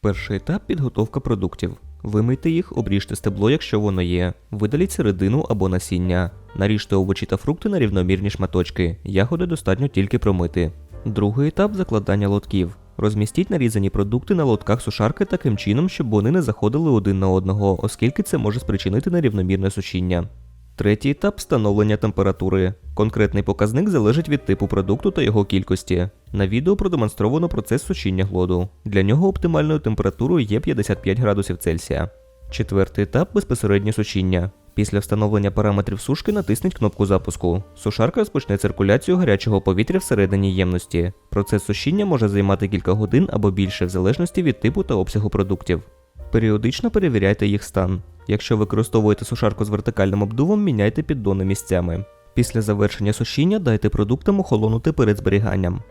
Перший етап підготовка продуктів. Вимийте їх, обріжте стебло, якщо воно є. Видаліть середину або насіння. Наріжте овочі та фрукти на рівномірні шматочки. Ягоди достатньо тільки промити. Другий етап закладання лотків. Розмістіть нарізані продукти на лотках сушарки таким чином, щоб вони не заходили один на одного, оскільки це може спричинити нерівномірне сушіння. Третій етап встановлення температури. Конкретний показник залежить від типу продукту та його кількості. На відео продемонстровано процес сушіння глоду. Для нього оптимальною температурою є 55 градусів Цельсія. Четвертий етап безпосереднє сушіння. Після встановлення параметрів сушки натисніть кнопку запуску. Сушарка розпочне циркуляцію гарячого повітря всередині ємності. Процес сушіння може займати кілька годин або більше в залежності від типу та обсягу продуктів. Періодично перевіряйте їх стан. Якщо використовуєте сушарку з вертикальним обдувом, міняйте піддони місцями. Після завершення сушіння дайте продуктам охолонути перед зберіганням.